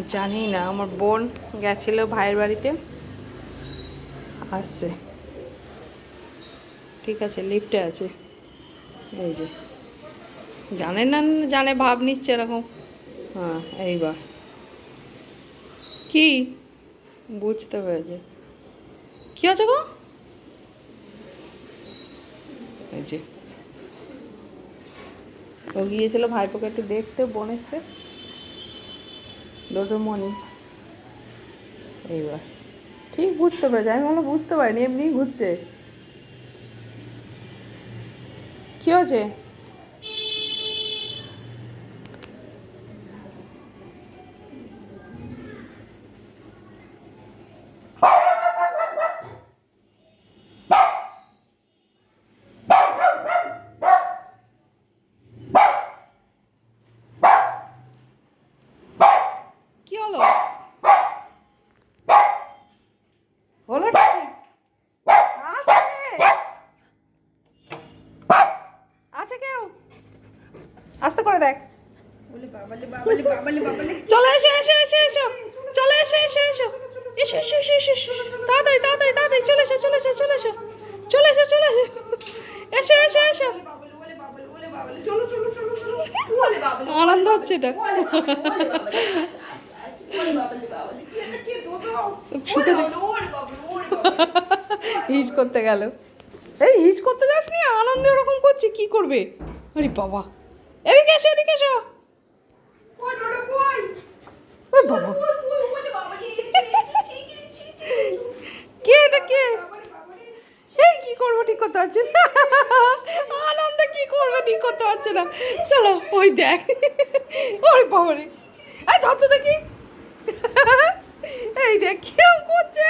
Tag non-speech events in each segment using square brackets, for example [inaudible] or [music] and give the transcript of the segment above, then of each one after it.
জানি না, আমার বোন গেছিল ভাইয়ের বাড়িতে। আসছে। ঠিক আছে লিফটে আছে। এই যে। জানে না, জানে, ভাব নিচ্ছে এরকম। হ্যাঁ এইবার। কি? বুঝতে পেরেছে। কি আছে গো? এই যে। ও গিয়েছিল ভাইপোকে একটু দেখতে, বোন এসছে। মনি এইবার। ঠিক বুঝতে পেরেছি আমি ভালো বুঝতে পারিনি এমনি ঘুরছে। কী হয়েছে কি হলো হলো নাকি? আছে। আছে কেউ আস্তে করে দেখ। চলে এসো এসো এসো এসো। চলে এসো এসো এসো। এসো এসো এসো এসো এসো। তাড়াতাড়ি তাড়াতাড়ি তাড়াতাড়ি চলে এসো চলে এসো চলে এসো। চলে এসো চলে এসো। এসো এসো এসো। আনন্দ হচ্ছে এটা। হিস করতে গেল। এই হিস করতে যাস নি আনন্দে ওরকম করছে কি করবে? আরে বাবা। এদিকে এসো এদিকে এসো ওই বাবা কে এটা কে এই কি করব ঠিক করতে পারছি না আনন্দে কি করব ঠিক করতে পারছে না চলো ওই দেখ ওই বাবা রে এই ধর তো দেখি এই দেখ কেউ করছে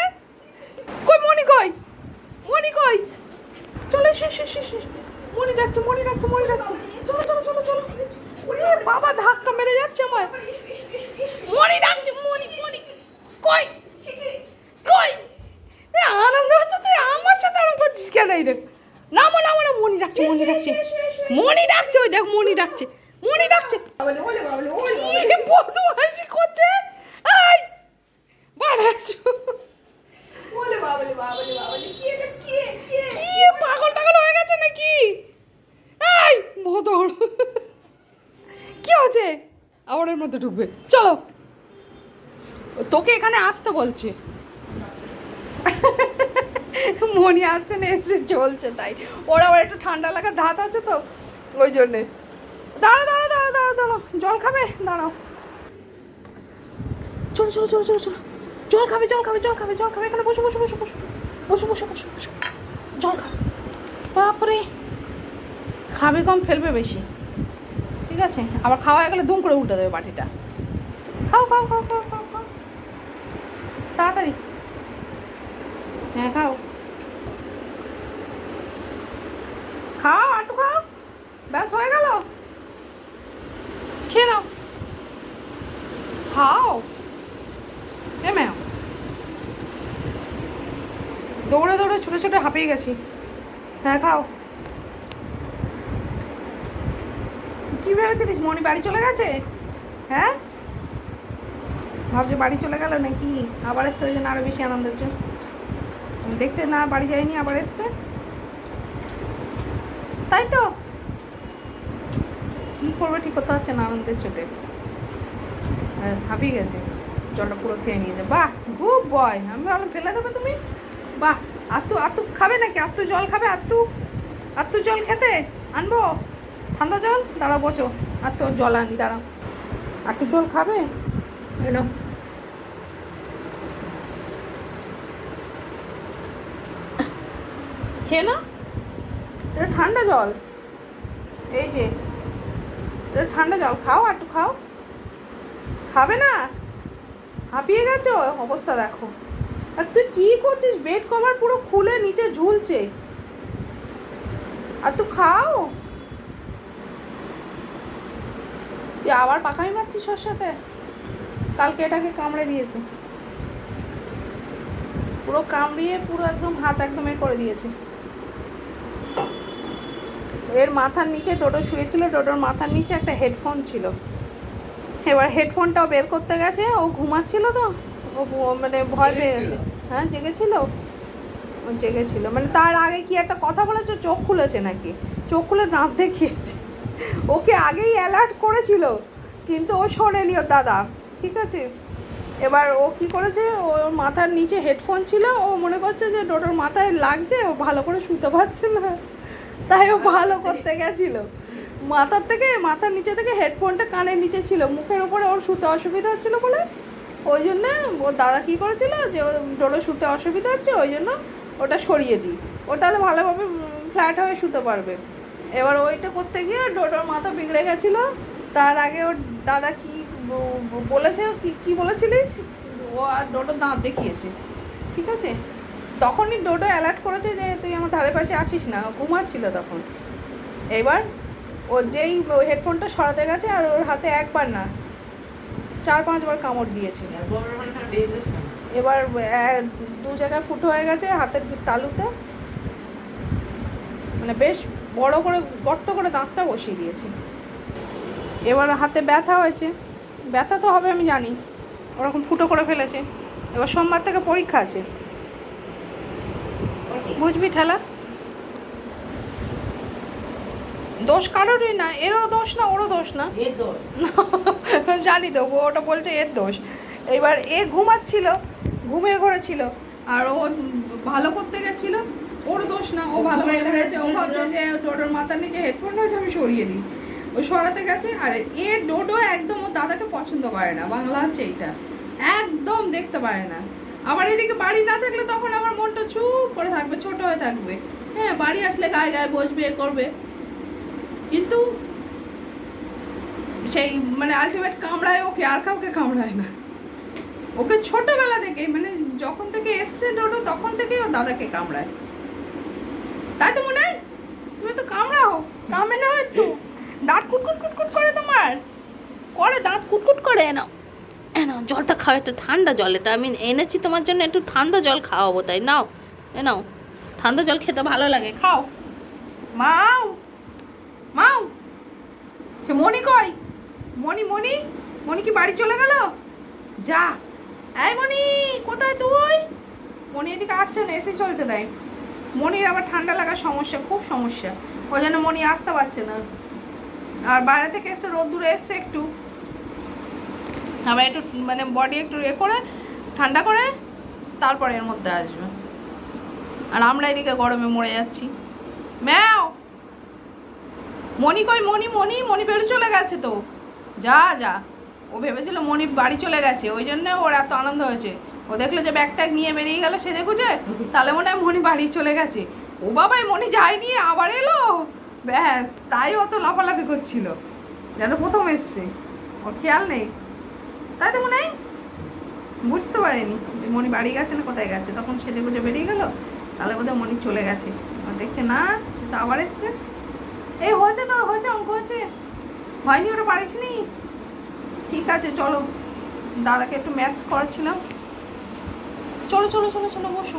কই মনি কই মনি কই চলো এসো এসো, এসো মনি ডাকছে মনি ডাকছে মনি ডাকছে। চলো চলো চলো চলো। ওরে বাবা ধাক্কা মেরে যাচ্ছে আমার মনি ডাকছে মনি মনি। কই? কই? এ আনন্দ হচ্ছে তুই আমার সাথে আরও করছিস কেন? এই দেখ। নামো নামো না মনি ডাকছে মনি ডাকছে। মনি ডাকছে ওই দেখ মনি ডাকছে। মনি ডাকছে। কি বদমাইশি করছে। আই বাড়াচ্ছো কি পাগল টাগল হয়ে গেছে নাকি এই মদর কি হচ্ছে এর মধ্যে ঢুকবে। চলো। তোকে এখানে আসতে বলছে। মনি আসছে না, এসে চলছে তাই। ওরা আবার একটু ঠান্ডা লাগার ধাত আছে তো, ওই জন্যে। দাঁড়া দাঁড়া দাঁড়া দাঁড়া দাঁড়াও। জল খাবে? দাঁড়াও। চলো চলো চলো চলো চলো। জল খাবে জল খাবে জল খাবে জল খাবে। এখানে বসো বসো বসো বসো। বসো বসো বসো বসো। জল খাবে বাপরে। খাবে কম, ফেলবে বেশি। ঠিক আছে? আবার খাওয়া হয়ে গেলে দুম করে উল্টে দেবে বাটিটা। খাও খাও খাও খাও খাও খাও। তাড়াতাড়ি। হ্যাঁ খাও। খাও আটু খাও। ব্যাস, হয়ে গেল। খেয়ে নাও। খাও। এ ম্যাম দৌড়ে দৌড়ে, ছুটে ছুটে হাঁপিয়ে গেছি। হ্যাঁ খাও। কি ভেবেছিলিস? মনি বাড়ি চলে গেছে? হ্যাঁ? ভাবছে বাড়ি চলে গেল নাকি? আবার এসছে ওই জন্য আরও বেশি আনন্দ হচ্ছে। দেখছে না বাড়ি যায়নি আবার এসছে। তাই তো? কি করবে ঠিক করতে হচ্ছে না আনন্দের চোটে। ব্যাস, হাঁপিয়ে গেছে। জলটা পুরো খেয়ে নিয়েছে। বাহ গুড বয় আমি ভাবলাম ফেলে দেবে তুমি? বাহ আত্তু আত্তু খাবে নাকি? আত্তু জল খাবে আত্তু আত্তু জল খেতে? আনব? ঠান্ডা জল? দাঁড়াও, বসো। আত্তু জল আনি দাঁড়াও। আত্তু জল খাবে? খেয়ে না এটা ঠান্ডা জল। এই যে, এটা ঠান্ডা জল। খাও একটু খাও। খাবে না? হাঁপিয়ে গেছো? অবস্থা দেখো। আর তুই কি করছিস? বেড কভার পুরো খুলে নিচে ঝুলছে। আর তুই খাও। তুই আবার পাখামি মারছিস ওর সাথে? কালকে এটাকে কামড়ে দিয়েছে। পুরো কামড়িয়ে পুরো একদম হাত একদম এ করে দিয়েছে। এর মাথার নিচে টোটো শুয়েছিল টোটোর মাথার নিচে একটা হেডফোন ছিল। এবার হেডফোনটাও বের করতে গেছে ও ঘুমাচ্ছিল তো। ও মানে ভয় পেয়ে গেছে। হ্যাঁ জেগেছিল? ও জেগেছিল। মানে তার আগে কি একটা কথা বলেছে চোখ খুলেছে নাকি? চোখ খুলে দাঁত দেখিয়েছে। ওকে আগেই অ্যালার্ট করেছিল কিন্তু ও শোনেনি ওর দাদা ঠিক আছে? এবার ও কি করেছে? ওর মাথার নিচে হেডফোন ছিল ও মনে করছে যে ডোডোর মাথায় লাগছে ও ভালো করে শুতে পারছে না। তাই ও ভালো করতে গেছিল। মাথার থেকে মাথার নিচে থেকে হেডফোনটা কানের নিচে ছিল মুখের উপরে ওর শুতে অসুবিধা হচ্ছিল বলে। ওই জন্য ওর দাদা কী করেছিল যে ও ডোডো শুতে অসুবিধা হচ্ছে ওই জন্য ওটা সরিয়ে দিই। ও তাহলে ভালোভাবে ফ্ল্যাট হয়ে শুতে পারবে। এবার ওইটা করতে গিয়ে ডোডোর মাথা বিগড়ে গেছিল। তার আগে ওর দাদা কি বলেছে, কি কি বলেছিলিস? ও আর ডোডো দাঁত দেখিয়েছে, ঠিক আছে? তখনই ডোডো অ্যালার্ট করেছে যে তুই আমার ধারে পাশে আসিস না। ঘুমাচ্ছিল তখন। এবার ও যেই হেডফোনটা সরাতে গেছে আর ওর হাতে একবার না, চার, পাঁচবার কামড় দিয়েছে। এবার দু জায়গায় ফুটো হয়ে গেছে হাতের তালুতে। মানে বেশ বড় করে গর্ত করে দাঁতটা বসিয়ে দিয়েছে। এবার হাতে ব্যথা হয়েছে। ব্যথা তো হবে আমি জানি। ওরকম ফুটো করে ফেলেছে। এবার সোমবার থেকে পরীক্ষা আছে। বুঝবি ঠেলা? দোষ কারোরই না। এরও দোষ না ওরও দোষ না। [laughs] জানি তো ওটা বলছে এর দোষ। এবার এ ঘুমাচ্ছিল ঘুমের ঘরে ছিল। আর ও ভালো করতে গেছিল। ওর দোষ না, ও ভালো করতে গেছে, ও ভাবছে যে ডোডোর মাথার নিচে হেডফোন রয়েছে, আমি সরিয়ে দিই। ও সরাতে গেছে, আর এ ডোডো একদম ওর দাদাকে পছন্দ করে না, বাংলা হচ্ছে এইটা। একদম দেখতে পারে না। আবার এদিকে বাড়ি না থাকলে তখন আমার মনটা চুপ করে থাকবে, ছোট হয়ে থাকবে। হ্যাঁ বাড়ি আসলে গায়ে গায়ে বসবে করবে। কিন্তু সেই মানে আলটিমেট কামড়ায় ওকে, আর কাউকে কামড়ায় না। ওকে ছোটবেলা থেকে মানে যখন থেকে এসছে ডোডো, তখন থেকেই ও দাদাকে কামড়ায় তাই তো মনে হয় তুমি তো কামড়ে না একটু দাঁত কুটকুট কুটকুট করে তোমার? করে দাঁত কুটকুট করে নাও। এ জলটা খাও, একটু ঠান্ডা জল এটা। আমি এনেছি তোমার জন্য, একটু ঠান্ডা জল খাওয়াবো তাই, নাও। এ নাও, ঠান্ডা জল খেতে ভালো লাগে, খাও। মাও মাও। সে মনি কই? মনি মনি মনি কি বাড়ি চলে গেল? যা। এই মনি কোথায় তুই? মনি এদিকে আসছে না, এসে চলছে তাই। মনির আবার ঠান্ডা লাগার সমস্যা, খুব সমস্যা। ওই জন্য মনি আসতে পারছে না। আর বাইরে থেকে এসে রোদ্দুরে এসছে একটু, আবার একটু মানে বডি একটু এ করে, ঠান্ডা করে, তারপরে এর মধ্যে আসবে। আর আমরা এদিকে গরমে মরে যাচ্ছি। ম্যাও! মণি কই? মণি মণি মণি বেরো চলে গেছে তো। যা যা। ও ভেবেছিল মণি বাড়ি চলে গেছে, ওই জন্য ওর এত আনন্দ হয়েছে। ও দেখল যে ব্যাগ ট্যাগ নিয়ে বেরিয়ে গেল, সে দেখুছে তাহলে মনে হয় মণি বাড়ি চলে গেছে। ও বাবাই মণি যায়নি আবার এলো? ব্যাস, তাই অত লাফালাফি করছিল। যেন প্রথম এসছে। ওর খেয়াল নেই। তাই তো মনে হয়? বুঝতে পারিনি। মণি বাড়ি গেছে না কোথায় গেছে? তখন সেজে গুজে বেরিয়ে গেল, তাহলে বোধহয় মণি চলে গেছে। দেখছে, না তো আবার এসছে। এই হয়েছে তোর, হয়েছে, অঙ্ক হয়েছে? হয়নি, ওটা পারিস নি? ঠিক আছে, চলো। দাদাকে একটু ম্যাথস করাচ্ছিলাম। চলো চলো চলো চলো বসো।